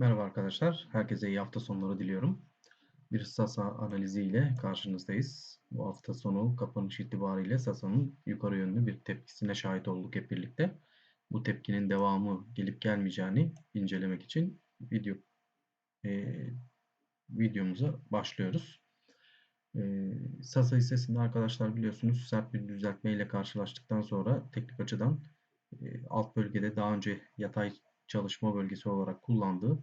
Merhaba arkadaşlar, herkese iyi hafta sonları diliyorum. Bir Sasa analizi ile karşınızdayız. Bu hafta sonu kapanış itibariyle Sasa'nın yukarı yönlü bir tepkisine şahit olduk hep birlikte. Bu tepkinin devamı gelip gelmeyeceğini incelemek için video e, videomuza başlıyoruz. E, Sasa hissesinde arkadaşlar biliyorsunuz sert bir düzeltme ile karşılaştıktan sonra teknik açıdan e, alt bölgede daha önce yatay çalışma bölgesi olarak kullandığı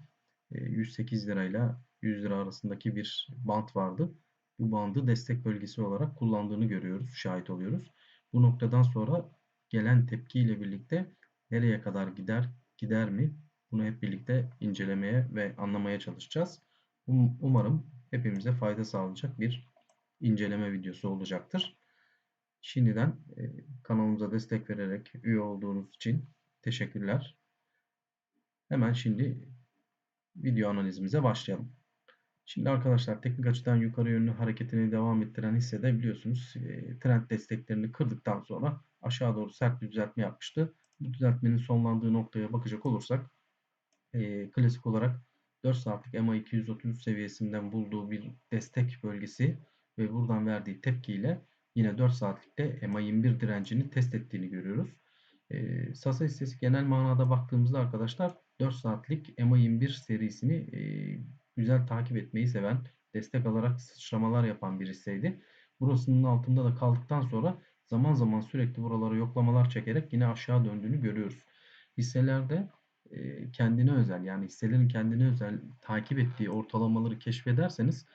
108 e, lirayla 100 lira arasındaki bir bant vardı. Bu bandı destek bölgesi olarak kullandığını görüyoruz, şahit oluyoruz. Bu noktadan sonra gelen tepki ile birlikte nereye kadar gider, gider mi? Bunu hep birlikte incelemeye ve anlamaya çalışacağız. Um, umarım hepimize fayda sağlayacak bir inceleme videosu olacaktır. Şimdiden e, kanalımıza destek vererek üye olduğunuz için teşekkürler. Hemen şimdi video analizimize başlayalım. Şimdi arkadaşlar teknik açıdan yukarı yönlü hareketini devam ettiren hissede biliyorsunuz e, trend desteklerini kırdıktan sonra aşağı doğru sert bir düzeltme yapmıştı. Bu düzeltmenin sonlandığı noktaya bakacak olursak e, klasik olarak 4 saatlik MA 233 seviyesinden bulduğu bir destek bölgesi ve buradan verdiği tepkiyle yine 4 saatlikte MA 21 direncini test ettiğini görüyoruz. E, Sasa hissesi genel manada baktığımızda arkadaşlar 4 saatlik EMA 21 serisini e, güzel takip etmeyi seven, destek alarak sıçramalar yapan bir hisseydi. Burasının altında da kaldıktan sonra zaman zaman sürekli buralara yoklamalar çekerek yine aşağı döndüğünü görüyoruz. Hisselerde e, kendine özel yani hisselerin kendine özel takip ettiği ortalamaları keşfederseniz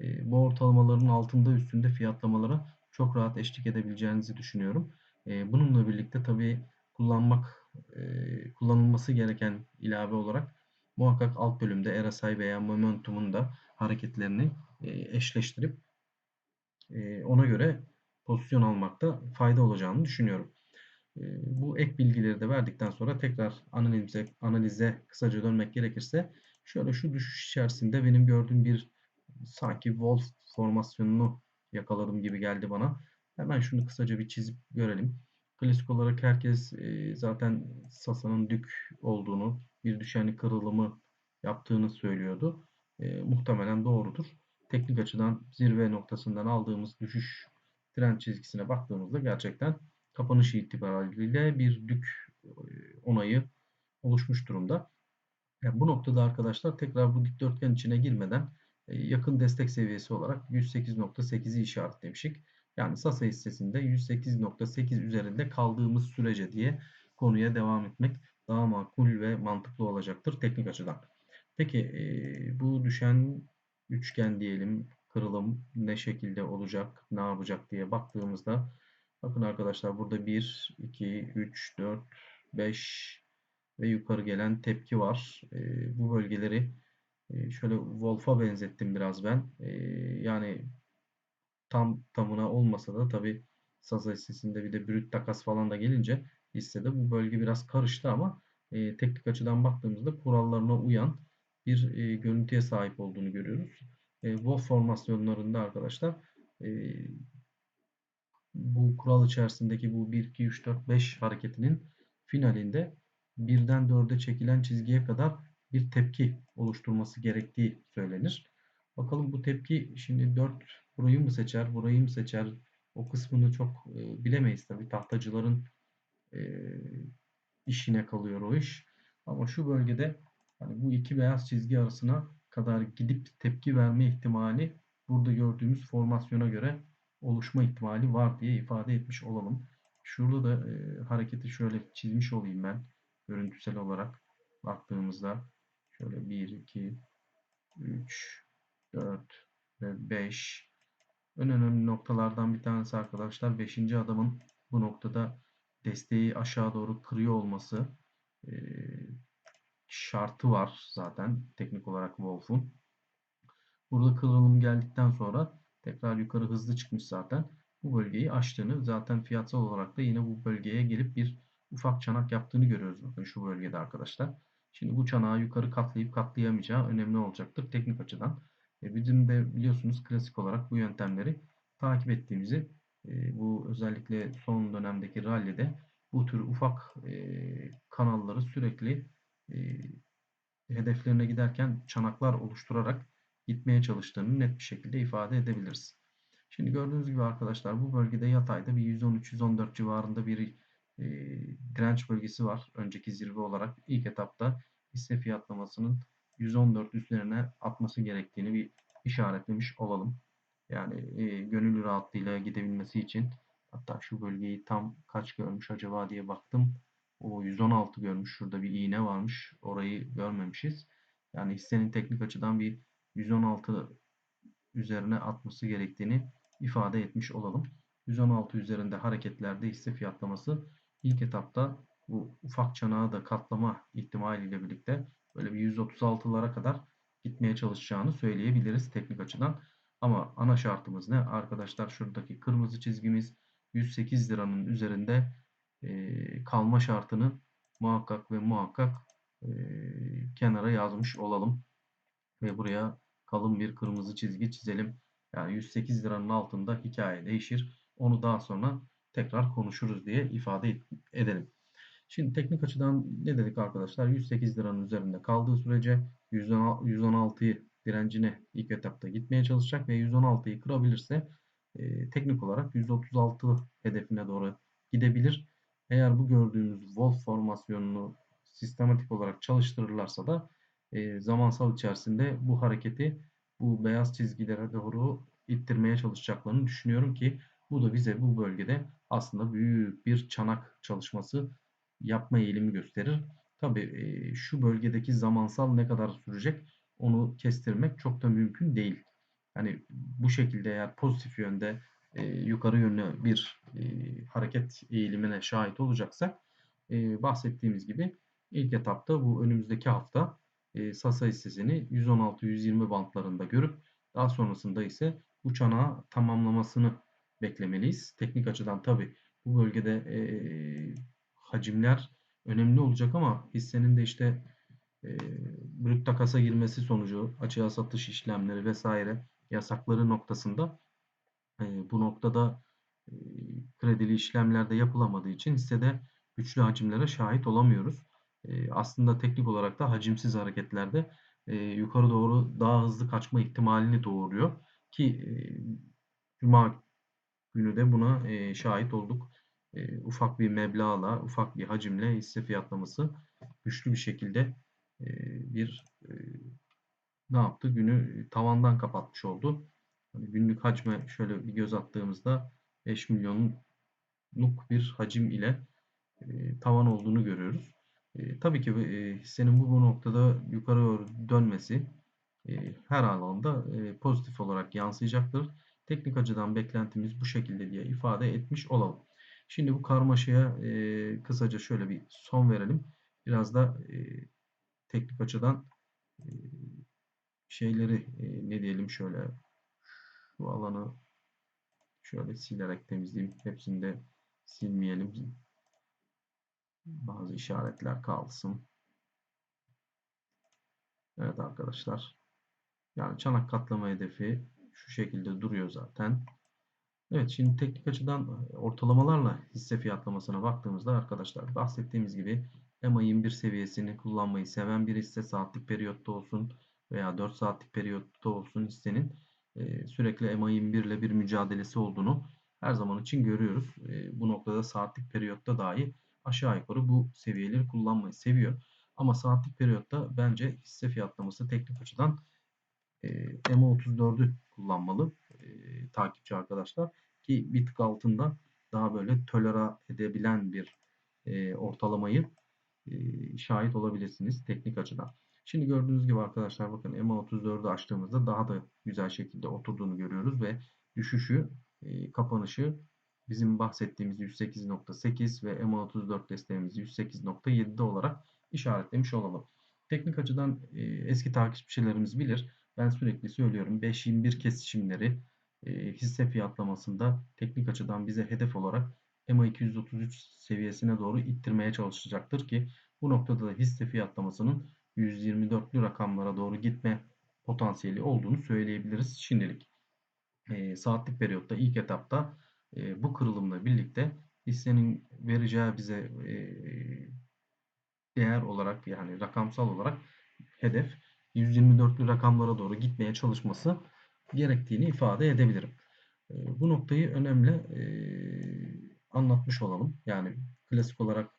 e, bu ortalamaların altında üstünde fiyatlamalara çok rahat eşlik edebileceğinizi düşünüyorum. E, bununla birlikte tabii kullanmak e, kullanılması gereken ilave olarak muhakkak alt bölümde RSI veya Momentum'un da hareketlerini e, eşleştirip e, ona göre pozisyon almakta fayda olacağını düşünüyorum. Bu ek bilgileri de verdikten sonra tekrar analize, analize kısaca dönmek gerekirse şöyle şu düşüş içerisinde benim gördüğüm bir sanki Wolf formasyonunu yakaladım gibi geldi bana. Hemen şunu kısaca bir çizip görelim. Klasik olarak herkes e, zaten Sasa'nın dük olduğunu, bir düşeni kırılımı yaptığını söylüyordu. E, muhtemelen doğrudur. Teknik açıdan zirve noktasından aldığımız düşüş trend çizgisine baktığımızda gerçekten kapanış itibariyle bir dük e, onayı oluşmuş durumda. Yani bu noktada arkadaşlar tekrar bu dikdörtgen içine girmeden yakın destek seviyesi olarak 108.8'i işaretlemişik. Yani Sasa hissesinde 108.8 üzerinde kaldığımız sürece diye konuya devam etmek daha makul ve mantıklı olacaktır teknik açıdan. Peki bu düşen üçgen diyelim kırılım ne şekilde olacak, ne yapacak diye baktığımızda bakın arkadaşlar burada 1, 2, 3, 4, 5 ve yukarı gelen tepki var. Bu bölgeleri şöyle Wolf'a benzettim biraz ben. Yani tam tamına olmasa da tabi Sasa hissesinde bir de brüt takas falan da gelince hissede bu bölge biraz karıştı ama e, teknik açıdan baktığımızda kurallarına uyan bir e, görüntüye sahip olduğunu görüyoruz. E, Wolf formasyonlarında arkadaşlar e, bu kural içerisindeki bu 1, 2, 3, 4, 5 hareketinin finalinde birden 4'e çekilen çizgiye kadar bir tepki oluşturması gerektiği söylenir. Bakalım bu tepki şimdi 4 burayı mı seçer, burayı mı seçer? O kısmını çok e, bilemeyiz tabii. Tahtacıların e, işine kalıyor o iş. Ama şu bölgede hani bu iki beyaz çizgi arasına kadar gidip tepki verme ihtimali burada gördüğümüz formasyona göre oluşma ihtimali var diye ifade etmiş olalım. Şurada da e, hareketi şöyle çizmiş olayım ben görüntüsel olarak baktığımızda şöyle 1 2 3 4 ve 5 en önemli noktalardan bir tanesi arkadaşlar 5. adamın bu noktada desteği aşağı doğru kırıyor olması şartı var zaten teknik olarak Wolf'un. Burada kırılım geldikten sonra tekrar yukarı hızlı çıkmış zaten. Bu bölgeyi aştığını zaten fiyatsal olarak da yine bu bölgeye gelip bir ufak çanak yaptığını görüyoruz bakın şu bölgede arkadaşlar. Şimdi bu çanağı yukarı katlayıp katlayamayacağı önemli olacaktır teknik açıdan. E, bizim de biliyorsunuz klasik olarak bu yöntemleri takip ettiğimizi e, bu özellikle son dönemdeki rallide bu tür ufak e, kanalları sürekli hedeflerine giderken çanaklar oluşturarak gitmeye çalıştığını net bir şekilde ifade edebiliriz. Şimdi gördüğünüz gibi arkadaşlar bu bölgede yatayda bir 113-114 civarında bir e, direnç bölgesi var. Önceki zirve olarak ilk etapta hisse fiyatlamasının 114 üzerine atması gerektiğini bir işaretlemiş olalım. Yani e, gönül rahatlığıyla gidebilmesi için hatta şu bölgeyi tam kaç görmüş acaba diye baktım. O 116 görmüş. Şurada bir iğne varmış. Orayı görmemişiz. Yani hissenin teknik açıdan bir 116 üzerine atması gerektiğini ifade etmiş olalım. 116 üzerinde hareketlerde hisse fiyatlaması ilk etapta bu ufak çanağı da katlama ihtimaliyle birlikte böyle bir 136'lara kadar gitmeye çalışacağını söyleyebiliriz teknik açıdan. Ama ana şartımız ne? Arkadaşlar şuradaki kırmızı çizgimiz 108 liranın üzerinde e, kalma şartını muhakkak ve muhakkak e, kenara yazmış olalım. Ve buraya kalın bir kırmızı çizgi çizelim. Yani 108 liranın altında hikaye değişir. Onu daha sonra tekrar konuşuruz diye ifade edelim. Şimdi teknik açıdan ne dedik arkadaşlar? 108 liranın üzerinde kaldığı sürece 116'yı direncine ilk etapta gitmeye çalışacak ve 116'yı kırabilirse e, teknik olarak 136 hedefine doğru gidebilir. Eğer bu gördüğümüz Wolf formasyonunu sistematik olarak çalıştırırlarsa da e, zamansal içerisinde bu hareketi bu beyaz çizgilere doğru ittirmeye çalışacaklarını düşünüyorum ki bu da bize bu bölgede aslında büyük bir çanak çalışması yapma eğilimi gösterir. Tabi e, şu bölgedeki zamansal ne kadar sürecek onu kestirmek çok da mümkün değil. Yani bu şekilde eğer pozitif yönde e, yukarı yönlü bir e, hareket eğilimine şahit olacaksak e, bahsettiğimiz gibi ilk etapta bu önümüzdeki hafta Sasa hissesini 116-120 bantlarında görüp daha sonrasında ise bu çanağı tamamlamasını beklemeliyiz. Teknik açıdan tabi bu bölgede hacimler önemli olacak ama hissenin de işte e, brüt takasa girmesi sonucu açığa satış işlemleri vesaire yasakları noktasında e, bu noktada e, kredili işlemlerde yapılamadığı için hissede güçlü hacimlere şahit olamıyoruz. E, aslında teknik olarak da hacimsiz hareketlerde e, yukarı doğru daha hızlı kaçma ihtimalini doğuruyor ki e, Cuma günü de buna e, şahit olduk. E, ufak bir meblağla, ufak bir hacimle hisse fiyatlaması güçlü bir şekilde e, bir e, ne yaptı? Günü tavandan kapatmış oldu. Hani günlük hacme şöyle bir göz attığımızda 5 milyonluk bir hacim ile e, tavan olduğunu görüyoruz. E, tabii ki e, hissenin bu, bu noktada yukarı dönmesi e, her alanda e, pozitif olarak yansıyacaktır. Teknik açıdan beklentimiz bu şekilde diye ifade etmiş olalım. Şimdi bu karmaşaya e, kısaca şöyle bir son verelim. Biraz da e, teknik açıdan e, şeyleri e, ne diyelim şöyle şu alanı şöyle silerek temizleyeyim. Hepsini de silmeyelim. Bazı işaretler kalsın. Evet arkadaşlar. Yani çanak katlama hedefi şu şekilde duruyor zaten. Evet şimdi teknik açıdan ortalamalarla hisse fiyatlamasına baktığımızda arkadaşlar bahsettiğimiz gibi EMA 21 seviyesini kullanmayı seven bir hisse saatlik periyotta olsun veya 4 saatlik periyotta olsun hissenin e, sürekli EMA 21 ile bir mücadelesi olduğunu her zaman için görüyoruz. E, bu noktada saatlik periyotta dahi aşağı yukarı bu seviyeleri kullanmayı seviyor. Ama saatlik periyotta bence hisse fiyatlaması teknik açıdan e, EMA 34'ü kullanmalı e, takipçi arkadaşlar. Ki bir tık altında daha böyle tolera edebilen bir e, ortalamayı e, şahit olabilirsiniz teknik açıdan. Şimdi gördüğünüz gibi arkadaşlar bakın EMA34'ü açtığımızda daha da güzel şekilde oturduğunu görüyoruz ve düşüşü, e, kapanışı bizim bahsettiğimiz 108.8 ve EMA34 desteğimiz 108.7'de olarak işaretlemiş olalım. Teknik açıdan e, eski takipçilerimiz bilir. Ben sürekli söylüyorum 5-21 kesişimleri hisse fiyatlamasında teknik açıdan bize hedef olarak EMA 233 seviyesine doğru ittirmeye çalışacaktır ki bu noktada da hisse fiyatlamasının 124'lü rakamlara doğru gitme potansiyeli olduğunu söyleyebiliriz şimdilik. E, saatlik periyotta ilk etapta e, bu kırılımla birlikte hissenin vereceği bize e, değer olarak yani rakamsal olarak hedef 124'lü rakamlara doğru gitmeye çalışması gerektiğini ifade edebilirim. E, bu noktayı önemli e, anlatmış olalım. Yani klasik olarak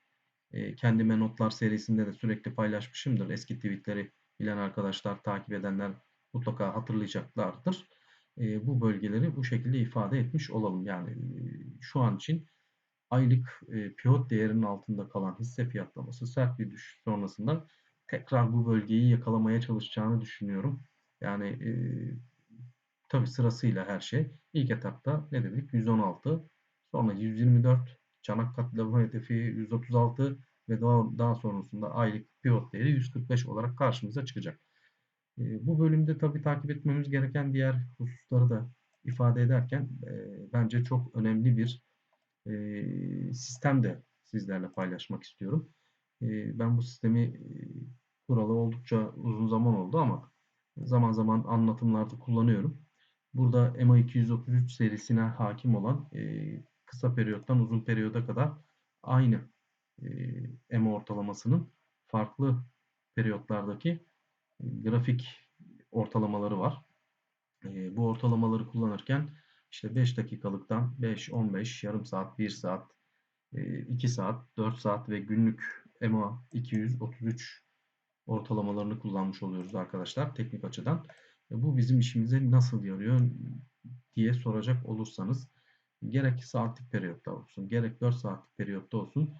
e, kendime notlar serisinde de sürekli paylaşmışımdır. Eski tweetleri bilen arkadaşlar, takip edenler mutlaka hatırlayacaklardır. Bu bölgeleri bu şekilde ifade etmiş olalım. Yani şu an için aylık e, pivot değerinin altında kalan hisse fiyatlaması sert bir düşüş sonrasında tekrar bu bölgeyi yakalamaya çalışacağını düşünüyorum. Yani e, tabi sırasıyla her şey. İlk etapta ne dedik? 116, sonra 124, çanak katlama hedefi 136 ve daha, daha sonrasında aylık pivot değeri 145 olarak karşımıza çıkacak. E, bu bölümde tabi takip etmemiz gereken diğer hususları da ifade ederken e, bence çok önemli bir e, sistem de sizlerle paylaşmak istiyorum. E, ben bu sistemi e, kuralı oldukça uzun zaman oldu ama zaman zaman anlatımlarda kullanıyorum. Burada MA233 serisine hakim olan e, kısa periyottan uzun periyoda kadar aynı e, EMA ortalamasının farklı periyotlardaki e, grafik ortalamaları var. E, bu ortalamaları kullanırken işte 5 dakikalıktan 5, 15, yarım saat, 1 saat, 2 saat, 4 saat ve günlük EMA 233 ortalamalarını kullanmış oluyoruz arkadaşlar teknik açıdan. Bu bizim işimize nasıl yarıyor diye soracak olursanız gerek saatlik periyotta olsun gerek 4 saatlik periyotta olsun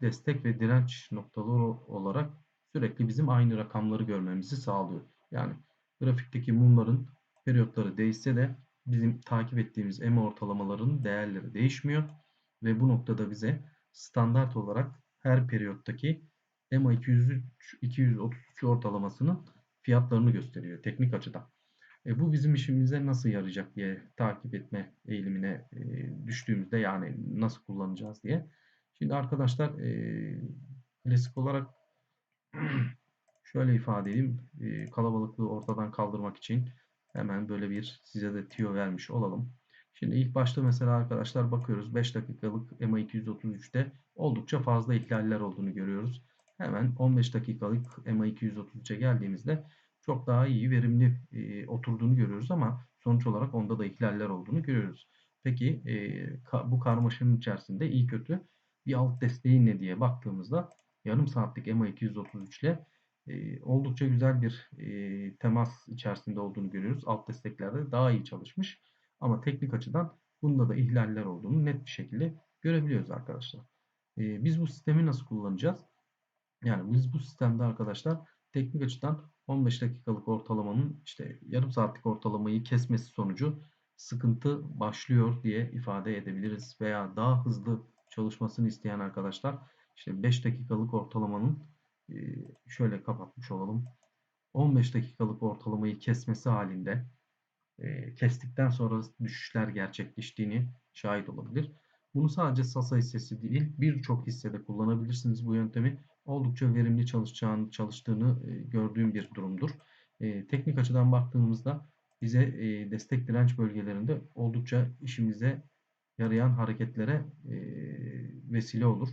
destek ve direnç noktaları olarak sürekli bizim aynı rakamları görmemizi sağlıyor. Yani grafikteki mumların periyotları değişse de bizim takip ettiğimiz EMA ortalamalarının değerleri değişmiyor ve bu noktada bize standart olarak her periyottaki EMA 203, 233 ortalamasının fiyatlarını gösteriyor teknik açıdan. E, bu bizim işimize nasıl yarayacak diye takip etme eğilimine e, düştüğümüzde yani nasıl kullanacağız diye. Şimdi arkadaşlar e, klasik olarak şöyle ifade edeyim. E, kalabalıklığı ortadan kaldırmak için hemen böyle bir size de tiyo vermiş olalım. Şimdi ilk başta mesela arkadaşlar bakıyoruz 5 dakikalık MA233'te oldukça fazla ihlaller olduğunu görüyoruz. Hemen 15 dakikalık MA233'e geldiğimizde çok daha iyi verimli e, oturduğunu görüyoruz ama sonuç olarak onda da ihlaller olduğunu görüyoruz. Peki e, ka, bu karmaşanın içerisinde iyi kötü bir alt desteği ne diye baktığımızda yarım saatlik MA233 ile e, oldukça güzel bir e, temas içerisinde olduğunu görüyoruz. Alt desteklerde daha iyi çalışmış. Ama teknik açıdan bunda da ihlaller olduğunu net bir şekilde görebiliyoruz arkadaşlar. E, biz bu sistemi nasıl kullanacağız? Yani biz bu sistemde arkadaşlar teknik açıdan 15 dakikalık ortalamanın işte yarım saatlik ortalamayı kesmesi sonucu sıkıntı başlıyor diye ifade edebiliriz. Veya daha hızlı çalışmasını isteyen arkadaşlar işte 5 dakikalık ortalamanın şöyle kapatmış olalım. 15 dakikalık ortalamayı kesmesi halinde kestikten sonra düşüşler gerçekleştiğini şahit olabilir. Bunu sadece Sasa hissesi değil birçok hissede kullanabilirsiniz bu yöntemi. Oldukça verimli çalışacağını, çalıştığını gördüğüm bir durumdur. Teknik açıdan baktığımızda bize destek direnç bölgelerinde oldukça işimize yarayan hareketlere vesile olur.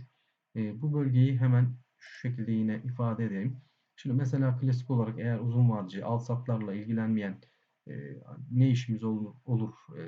Bu bölgeyi hemen şu şekilde yine ifade edeyim. Şimdi mesela klasik olarak eğer uzun vadeci al satlarla ilgilenmeyen e, ne işimiz olur, olur e,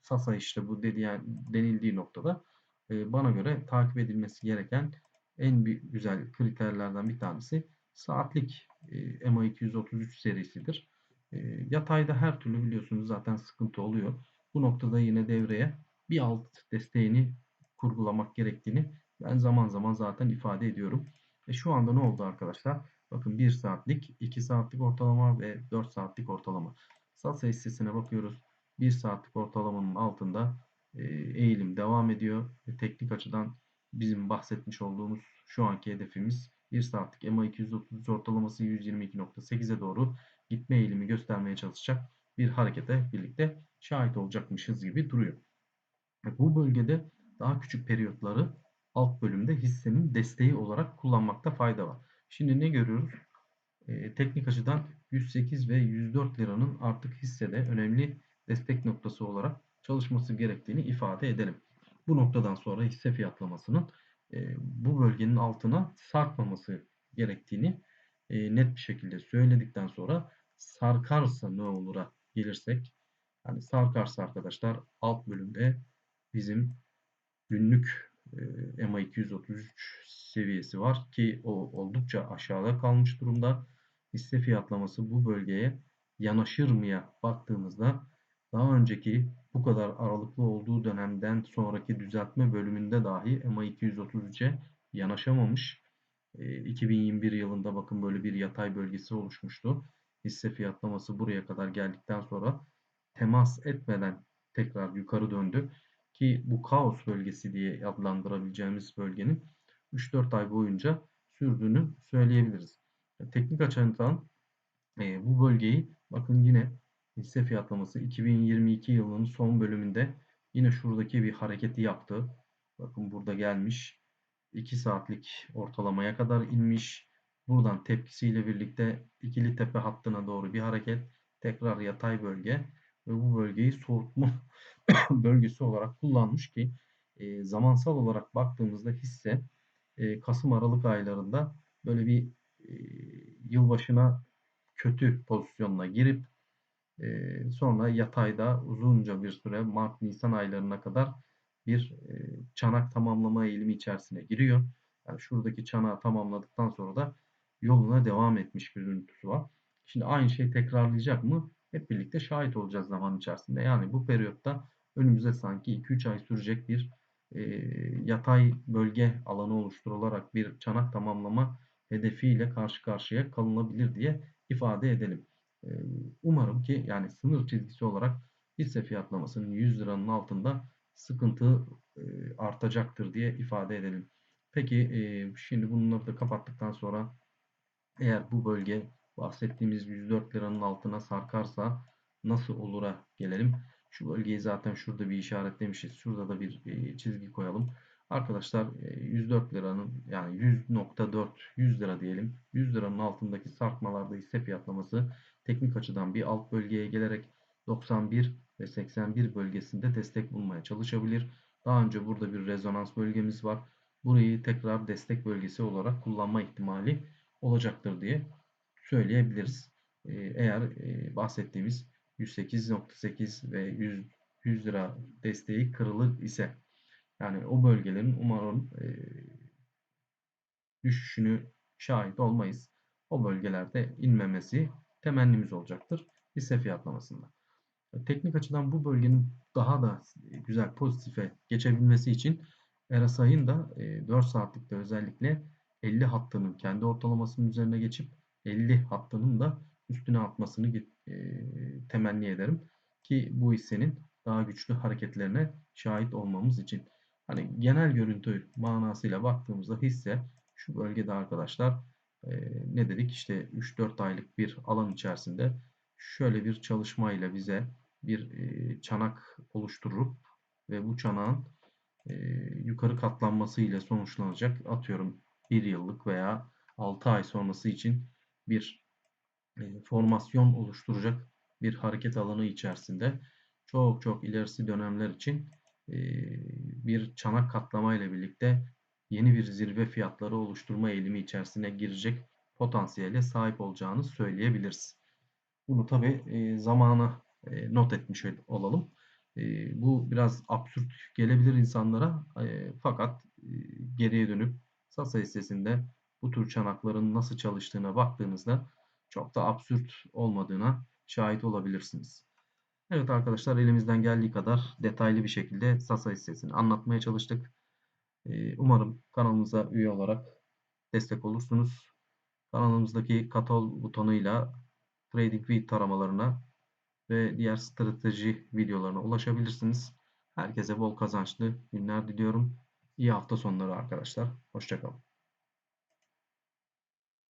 Sasa işte bu dediği, denildiği noktada e, bana göre takip edilmesi gereken en bir güzel kriterlerden bir tanesi saatlik e, MA233 serisidir. E, yatayda her türlü biliyorsunuz zaten sıkıntı oluyor. Bu noktada yine devreye bir alt desteğini kurgulamak gerektiğini ben zaman zaman zaten ifade ediyorum. E şu anda ne oldu arkadaşlar? Bakın 1 saatlik, 2 saatlik ortalama ve 4 saatlik ortalama. Sasa hissesine bakıyoruz. 1 saatlik ortalamanın altında e, eğilim devam ediyor. Ve teknik açıdan bizim bahsetmiş olduğumuz şu anki hedefimiz 1 saatlik MA233 ortalaması 122.8'e doğru gitme eğilimi göstermeye çalışacak bir harekete birlikte şahit olacakmışız gibi duruyor. Bu bölgede daha küçük periyotları alt bölümde hissenin desteği olarak kullanmakta fayda var. Şimdi ne görüyoruz? E, teknik açıdan 108 ve 104 liranın artık hissede önemli destek noktası olarak çalışması gerektiğini ifade edelim. Bu noktadan sonra hisse fiyatlamasının e, bu bölgenin altına sarkmaması gerektiğini e, net bir şekilde söyledikten sonra sarkarsa ne olur'a gelirsek yani sarkarsa arkadaşlar alt bölümde bizim günlük e, MA 233 seviyesi var ki o oldukça aşağıda kalmış durumda. Hisse fiyatlaması bu bölgeye yanaşır mıya baktığımızda daha önceki bu kadar aralıklı olduğu dönemden sonraki düzeltme bölümünde dahi MA 233'e yanaşamamış. 2021 yılında bakın böyle bir yatay bölgesi oluşmuştu. Hisse fiyatlaması buraya kadar geldikten sonra temas etmeden tekrar yukarı döndü. Ki bu kaos bölgesi diye adlandırabileceğimiz bölgenin 3-4 ay boyunca sürdüğünü söyleyebiliriz. Teknik açıdan e, bu bölgeyi bakın yine hisse fiyatlaması 2022 yılının son bölümünde yine şuradaki bir hareketi yaptı. Bakın burada gelmiş. 2 saatlik ortalamaya kadar inmiş. Buradan tepkisiyle birlikte ikili tepe hattına doğru bir hareket. Tekrar yatay bölge ve bu bölgeyi soğutma bölgesi olarak kullanmış ki e, zamansal olarak baktığımızda hisse e, Kasım-Aralık aylarında böyle bir e, yılbaşına kötü pozisyonuna girip e, sonra yatayda uzunca bir süre Mart-Nisan aylarına kadar bir e, çanak tamamlama eğilimi içerisine giriyor. Yani şuradaki çanağı tamamladıktan sonra da yoluna devam etmiş bir görüntüsü var. Şimdi aynı şey tekrarlayacak mı? Hep birlikte şahit olacağız zaman içerisinde. Yani bu periyotta önümüze sanki 2-3 ay sürecek bir e, yatay bölge alanı oluşturularak bir çanak tamamlama hedefiyle karşı karşıya kalınabilir diye ifade edelim. Umarım ki yani sınır çizgisi olarak hisse fiyatlamasının 100 liranın altında sıkıntı artacaktır diye ifade edelim. Peki şimdi bunları da kapattıktan sonra eğer bu bölge bahsettiğimiz 104 liranın altına sarkarsa nasıl olura gelelim. Şu bölgeyi zaten şurada bir işaretlemişiz. Şurada da bir çizgi koyalım. Arkadaşlar 104 e, liranın yani 100.4 100 lira diyelim. 100 liranın altındaki sarkmalarda hisse fiyatlaması teknik açıdan bir alt bölgeye gelerek 91 ve 81 bölgesinde destek bulmaya çalışabilir. Daha önce burada bir rezonans bölgemiz var. Burayı tekrar destek bölgesi olarak kullanma ihtimali olacaktır diye söyleyebiliriz. E, eğer bahsettiğimiz 108.8 ve 100, 100 lira desteği kırılır ise yani o bölgelerin umarım e, düşüşünü şahit olmayız. O bölgelerde inmemesi temennimiz olacaktır hisse fiyatlamasında. Teknik açıdan bu bölgenin daha da güzel pozitife geçebilmesi için RSI'ın da 4 saatlikte özellikle 50 hattının kendi ortalamasının üzerine geçip 50 hattının da üstüne atmasını e, temenni ederim. Ki bu hissenin daha güçlü hareketlerine şahit olmamız için. Hani genel görüntü manasıyla baktığımızda hisse şu bölgede arkadaşlar ne dedik? İşte 3-4 aylık bir alan içerisinde şöyle bir çalışmayla bize bir çanak oluşturup ve bu çanağın yukarı katlanması ile sonuçlanacak atıyorum 1 yıllık veya 6 ay sonrası için bir formasyon oluşturacak bir hareket alanı içerisinde çok çok ilerisi dönemler için bir çanak katlama ile birlikte yeni bir zirve fiyatları oluşturma eğilimi içerisine girecek potansiyele sahip olacağını söyleyebiliriz. Bunu tabi e, zamana not etmiş olalım. Bu biraz absürt gelebilir insanlara fakat geriye dönüp Sasa hissesinde bu tür çanakların nasıl çalıştığına baktığınızda çok da absürt olmadığına şahit olabilirsiniz. Evet arkadaşlar elimizden geldiği kadar detaylı bir şekilde Sasa hissesini anlatmaya çalıştık. Ee, umarım kanalımıza üye olarak destek olursunuz. Kanalımızdaki katol butonuyla TradingView taramalarına ve diğer strateji videolarına ulaşabilirsiniz. Herkese bol kazançlı günler diliyorum. İyi hafta sonları arkadaşlar. Hoşçakalın.